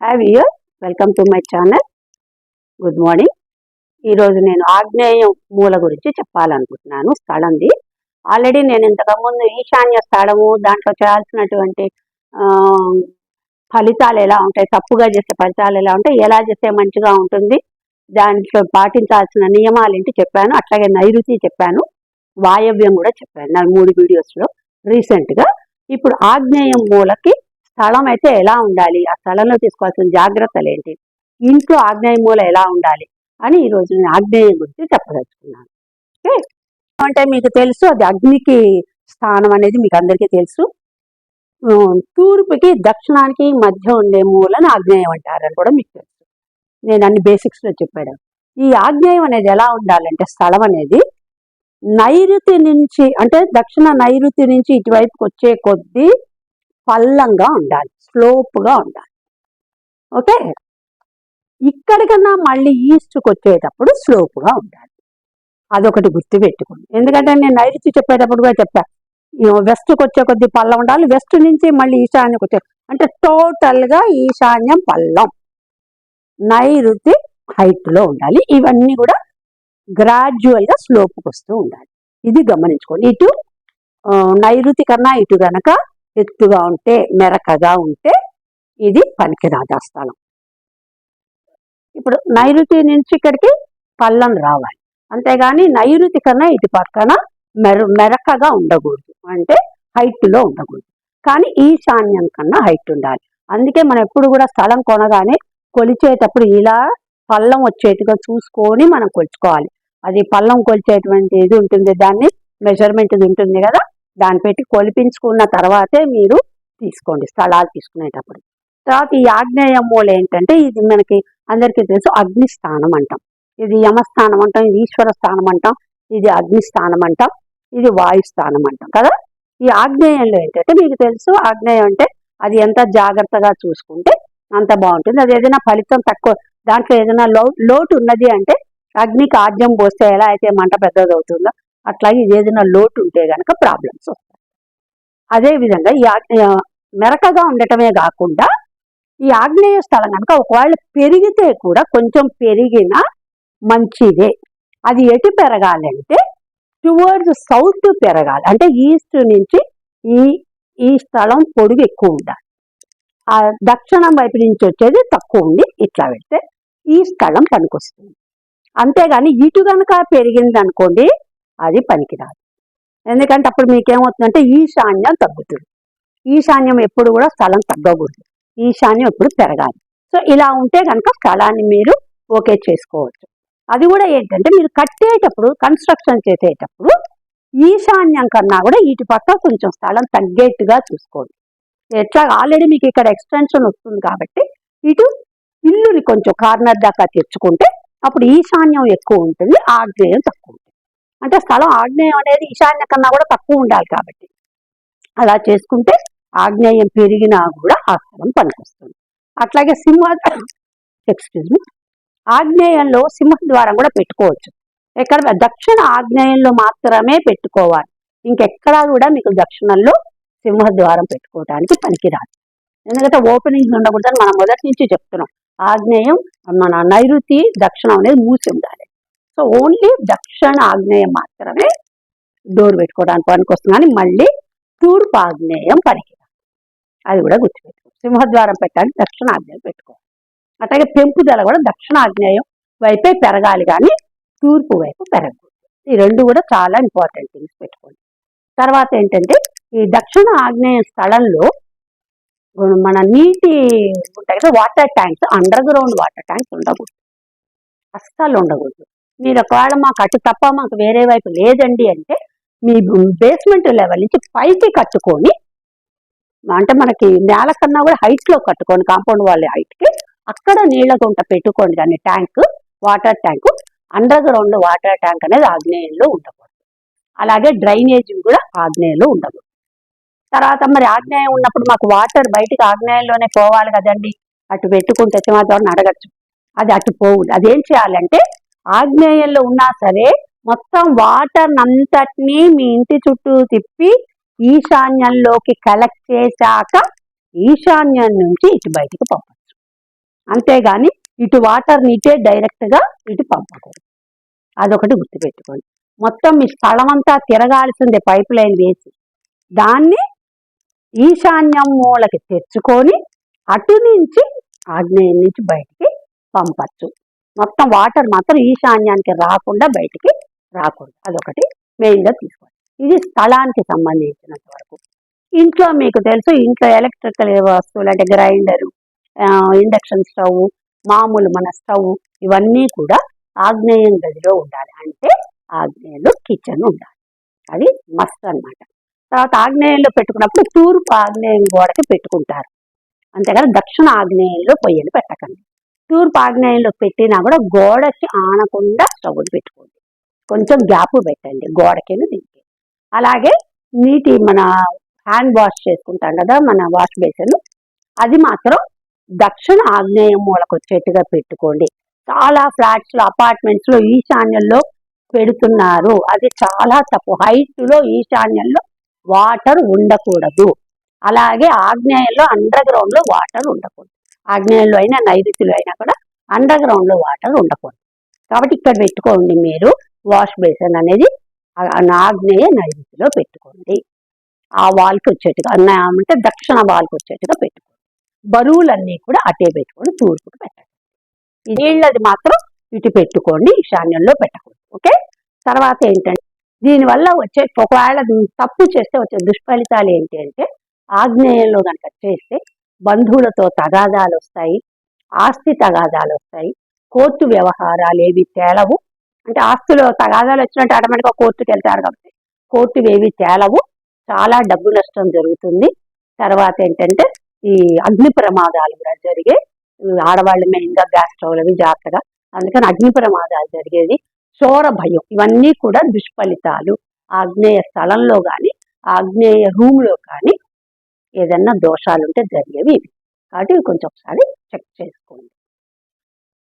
Hi we're welcome to my channel good morning ఈరోజు నేను ఆగ్నేయం మూల గురించి చెప్పాలనుకుంటున్నాను. స్థలంది ఆల్రెడీ నేను ఇంతకుముందు ఈశాన్య స్థలము దాంట్లో చేయాల్సినటువంటి ఫలితాలు ఎలా ఉంటాయి తప్పుగా చేసే ఫలితాలు ఎలా ఉంటాయి ఎలా చేస్తే మంచిగా ఉంటుంది దాంట్లో పాటించాల్సిన నియమాలు ఏంటి చెప్పాను అట్లాగే నైరుతి చెప్పాను వాయవ్యం కూడా చెప్పాను. నా మూడు వీడియోస్లో రీసెంట్గా ఇప్పుడు ఆగ్నేయం మూలకి స్థలం అయితే ఎలా ఉండాలి? ఆ స్థలంలో తీసుకోవాల్సిన జాగ్రత్తలు ఏంటి ఇంట్లో ఆగ్నేయ మూల ఎలా ఉండాలి? అని ఈ రోజు నేను ఆగ్నేయం గురించి చెప్పదలుచుకున్నాను. ఓకే? అంటే మీకు తెలుసు అది అగ్నికి స్థానం అనేది మీకు అందరికీ తెలుసు. తూర్పుకి దక్షిణానికి మధ్య ఉండే మూలను ఆగ్నేయం అంటారని కూడా మీకు తెలుసు. నేను అన్ని బేసిక్స్లో చెప్పాడు ఈ ఆగ్నేయం అనేది ఎలా ఉండాలంటే స్థలం అనేది నైరుతి నుంచి అంటే దక్షిణ నైరుతి నుంచి ఇటువైపుకి వచ్చే కొద్దీ పల్లంగా ఉండాలి స్లోప్గా ఉండాలి. ఓకే? ఇక్కడికన్నా మళ్ళీ ఈస్ట్కి వచ్చేటప్పుడు స్లోప్గా ఉండాలి. అదొకటి గుర్తు పెట్టుకోండి. ఎందుకంటే నేను నైరుతి చెప్పేటప్పుడు కూడా చెప్పాను వెస్ట్కి వచ్చే కొద్ది పల్లం ఉండాలి వెస్ట్ నుంచి మళ్ళీ ఈశాన్యకు వచ్చే అంటే టోటల్గా ఈశాన్యం పల్లం. నైరుతి హైట్లో ఉండాలి ఇవన్నీ కూడా గ్రాడ్యువల్గా స్లోప్కి వస్తూ ఉండాలి. ఇది గమనించుకోండి. ఇటు నైరుతి కన్నా ఇటు కనుక ఎత్తుగా ఉంటే మెరకగా ఉంటే ఇది పనికిరాదా స్థలం ఇప్పుడు నైరుతి నుంచి ఇక్కడికి పల్లం రావాలి. అంతేగాని నైరుతి కన్నా ఇటు పక్కన మెర మెరకగా ఉండకూడదు. అంటే హైట్లో ఉండకూడదు. కానీ ఈశాన్యం కన్నా హైట్ ఉండాలి. అందుకే మనం ఎప్పుడు కూడా స్థలం కొనగానే కొలిచేటప్పుడు ఇలా పల్లం వచ్చేట్టుగా చూసుకొని మనం కొలుచుకోవాలి. అది పల్లం కొలిచేటువంటి ఇది ఉంటుంది దాన్ని మెజర్మెంట్ ఉంటుంది కదా? దాన్ని పెట్టి కొలిపించుకున్న తర్వాతే మీరు తీసుకోండి స్థలాలు తీసుకునేటప్పుడు. తర్వాత ఈ ఆగ్నేయ మూల ఏంటంటే ఇది మనకి అందరికీ తెలుసు అగ్ని స్థానం అంటాం. ఇది యమస్థానం అంటాం ఇది ఈశ్వర స్థానం అంటాం ఇది అగ్ని స్థానం అంటాం ఇది వాయు స్థానం అంటాం కదా? ఈ ఆగ్నేయంలో ఏంటంటే మీకు తెలుసు ఆగ్నేయం అంటే అది ఎంత జాగ్రత్తగా చూసుకుంటే అంత బాగుంటుంది. అది ఏదైనా ఫలితం తక్కువ దాంట్లో ఏదైనా లోటు ఉన్నది అంటే అగ్నికి ఆద్యం పోస్తే ఎలా అయితే మంట పెద్దది అవుతుందో అట్లాగే ఏదైనా లోటు ఉంటే గనక ప్రాబ్లమ్స్ వస్తాయి. అదేవిధంగా ఈ ఆగ్నేయ మెరకగా ఉండటమే కాకుండా ఈ ఆగ్నేయ స్థలం కనుక ఒకవేళ పెరిగితే కూడా కొంచెం పెరిగిన మంచిదే. అది ఎటు పెరగాలంటే టువర్డ్స్ సౌత్ పెరగాలి. అంటే ఈస్ట్ నుంచి ఈ ఈ స్థలం పొడుగు ఎక్కువ ఉండాలి. ఆ దక్షిణం వైపు నుంచి వచ్చేది తక్కువ ఉంది ఇట్లా పెడితే ఈ స్థలం పనికొస్తుంది. అంతేగాని ఇటు కనుక పెరిగింది అనుకోండి అది పనికిరాదు. ఎందుకంటే అప్పుడు మీకేమవుతుందంటే ఈశాన్యం తగ్గుతుంది. ఈశాన్యం ఎప్పుడు కూడా స్థలం తగ్గకూడదు. ఈశాన్యం ఎప్పుడు పెరగాలి. సో ఇలా ఉంటే కనుక స్థలాన్ని మీరు ఓకే చేసుకోవచ్చు. అది కూడా ఏంటంటే మీరు కట్టేటప్పుడు కన్స్ట్రక్షన్ చేసేటప్పుడు ఈశాన్యం కన్నా కూడా ఇటు పక్క కొంచెం స్థలం తగ్గేట్టుగా చూసుకోండి. ఎట్లా ఆల్రెడీ మీకు ఇక్కడ ఎక్స్టెన్షన్ వస్తుంది కాబట్టి ఇటు ఇల్లుని కొంచెం కార్నర్ దాకా తెచ్చుకుంటే అప్పుడు ఈశాన్యం ఎక్కువ ఉంటుంది ఆగ్నేయం తక్కువ ఉంటుంది. అంటే స్థలం ఆగ్నేయం అనేది ఈశాన్య కన్నా కూడా తక్కువ ఉండాలి కాబట్టి. అలా చేసుకుంటే ఆగ్నేయం పెరిగినా కూడా ఆ స్థలం పనికొస్తుంది. అట్లాగే సింహ ఎక్స్క్యూజ్ మీ ఆగ్నేయంలో సింహద్వారం కూడా పెట్టుకోవచ్చు. ఎక్కడ? దక్షిణ ఆగ్నేయంలో మాత్రమే పెట్టుకోవాలి. ఇంకెక్కడా కూడా మీకు దక్షిణంలో సింహద్వారం పెట్టుకోవడానికి పనికిరాదు. ఎందుకంటే ఓపెనింగ్స్ ఉండకూడదని మనం మొదటి నుంచి చెప్తున్నాం. ఆగ్నేయం మన నైరుతి దక్షిణం అనేది మూసి ఉండాలి. సో ఓన్లీ దక్షిణ ఆగ్నేయం మాత్రమే డోర్ పెట్టుకోవడానికి పనికొస్తుంది. కానీ మళ్ళీ తూర్పు ఆగ్నేయం పనికి అది కూడా గుర్తుపెట్టుకో. సింహద్వారం పెట్టడానికి దక్షిణ ఆగ్నేయం పెట్టుకోవాలి. అట్లాగే పెంపుదల కూడా దక్షిణ ఆగ్నేయం వైపే పెరగాలి కానీ తూర్పు వైపు పెరగకూడదు. ఈ రెండు కూడా చాలా ఇంపార్టెంట్ థింగ్స్ పెట్టుకోండి. తర్వాత ఏంటంటే ఈ దక్షిణ ఆగ్నేయ స్థలంలో మన నీటి ఉంటాయి కదా water tanks underground water tanks ఉండకూడదు. అస్సలు ఉండకూడదు. మీరు ఒకవేళ మాకు అటు తప్ప మాకు వేరే వైపు లేదండి అంటే మీ బేస్మెంట్ లెవెల్ నుంచి పైకి కట్టుకొని అంటే మనకి నేల కన్నా కూడా హైట్లో కట్టుకోండి కాంపౌండ్ వాళ్ళ హైట్కి అక్కడ నీళ్ళ గుంట పెట్టుకోండి కానీ tank water tank underground water tank అనేది ఆగ్నేయంలో ఉండకూడదు. అలాగే డ్రైనేజ్ కూడా ఆగ్నేయంలో ఉండకూడదు. తర్వాత మరి ఆగ్నేయం ఉన్నప్పుడు మాకు వాటర్ బయటికి ఆగ్నేయంలోనే పోవాలి కదండి. అటు పెట్టుకుంటే సింహాద్వారం అడగచ్చు అది అటు పోవుడు అదేం చేయాలంటే ఆగ్నేయంలో ఉన్నా సరే మొత్తం వాటర్ అంతటినీ మీ ఇంటి చుట్టూ తిప్పి ఈశాన్యంలోకి కలెక్ట్ చేశాక ఈశాన్యం నుంచి ఇటు బయటికి పంపచ్చు. అంతేగాని ఇటు వాటర్ ఇటే డైరెక్ట్గా ఇటు పంపకూడదు. అదొకటి గుర్తుపెట్టుకోండి. మొత్తం మీ స్థలం అంతా తిరగాల్సిందే పైప్ లైన్ వేసి. దాన్ని ఈశాన్యం మూలకి తెచ్చుకొని అటు నుంచి ఆగ్నేయం నుంచి బయటికి పంపచ్చు. మొత్తం వాటర్ మాత్రం ఈశాన్యానికి రాకుండా బయటికి రాకూడదు. అదొకటి మెయిన్గా తీసుకోవాలి. ఇది స్థలానికి సంబంధించినంత వరకు. ఇంట్లో మీకు తెలుసు ఇంట్లో ఎలక్ట్రికల్ వస్తువులు అంటే గ్రైండరు ఇండక్షన్ స్టవ్ మామూలు మన స్టవ్ ఇవన్నీ కూడా ఆగ్నేయం గదిలో ఉండాలి. అంటే ఆగ్నేయంలో కిచెన్ ఉండాలి. అది మస్ట్ అన్నమాట. తర్వాత ఆగ్నేయంలో పెట్టుకున్నప్పుడు తూర్పు ఆగ్నేయం గోడకి పెట్టుకుంటారు. అంతేకాదు దక్షిణ ఆగ్నేయంలో పొయ్యిని పెట్టకండి. తూర్పు ఆగ్నేయంలో పెట్టినా కూడా గోడకి ఆనకుండా స్టవ్ పెట్టుకోండి. కొంచెం గ్యాప్ పెట్టండి గోడకైనా దీనికి. అలాగే నీటి మన హ్యాండ్ వాష్ చేసుకుంటాం కదా మన వాష్ బేసిన్ అది మాత్రం దక్షిణ ఆగ్నేయం మూలకు వచ్చేట్టుగా పెట్టుకోండి. చాలా ఫ్లాట్స్లో అపార్ట్మెంట్స్లో ఈశాన్యంలో పెడుతున్నారు. అది చాలా తప్పు. హైట్లో ఈశాన్యంలో వాటర్ ఉండకూడదు. అలాగే ఆగ్నేయంలో అండర్ గ్రౌండ్లో వాటర్ ఉండకూడదు. ఆగ్నేయంలో అయినా నైరుతిలో అయినా కూడా అండర్ గ్రౌండ్లో వాటర్ ఉండకూడదు. కాబట్టి ఇక్కడ పెట్టుకోండి మీరు వాష్ బేసిన్ అనేది ఆ- ఆగ్నేయ నైరుతిలో పెట్టుకోండి. ఆ వాల్కి వచ్చేట్టుగా అన్న- అంటే దక్షిణ వాల్కి వచ్చేట్టుగా పెట్టుకోండి. బరువులన్నీ కూడా అటే పెట్టుకొని తూర్పుకు పెట్టండి. నీళ్ళది మాత్రం ఇటు పెట్టుకోండి ఈశాన్యంలో పెట్టకూడదు. ఓకే? తర్వాత ఏంటంటే దీనివల్ల వచ్చే ఒకవేళ తప్పు చేస్తే వచ్చే దుష్ఫలితాలు ఏంటి అంటే ఆగ్నేయంలో కనుక చేస్తే బంధువులతో తగాదాలు వస్తాయి ఆస్తి తగాదాలు వస్తాయి కోర్టు వ్యవహారాలు ఏవి తేలవు. అంటే ఆస్తులో తగాదాలు వచ్చినట్టు ఆటోమేటిక్గా కోర్టుకి వెళ్తారు కాబట్టి కోర్టు ఏవి తేలవు. చాలా డబ్బు నష్టం జరుగుతుంది. తర్వాత ఏంటంటే ఈ అగ్ని ప్రమాదాలు కూడా జరిగే ఆడవాళ్ళ మీద మెయిన్గా గ్యాస్ స్టవ్లు అవి జాగ్రత్తగా అందుకని అగ్ని ప్రమాదాలు జరిగేది చోర భయం ఇవన్నీ కూడా దుష్ఫలితాలు. ఆగ్నేయ స్థలంలో కానీ ఆగ్నేయ రూమ్లో కానీ ఏదన్నా దోషాలు ఉంటే జరిగేవి ఇవి. కాబట్టి కొంచెం ఒకసారి చెక్ చేసుకోండి.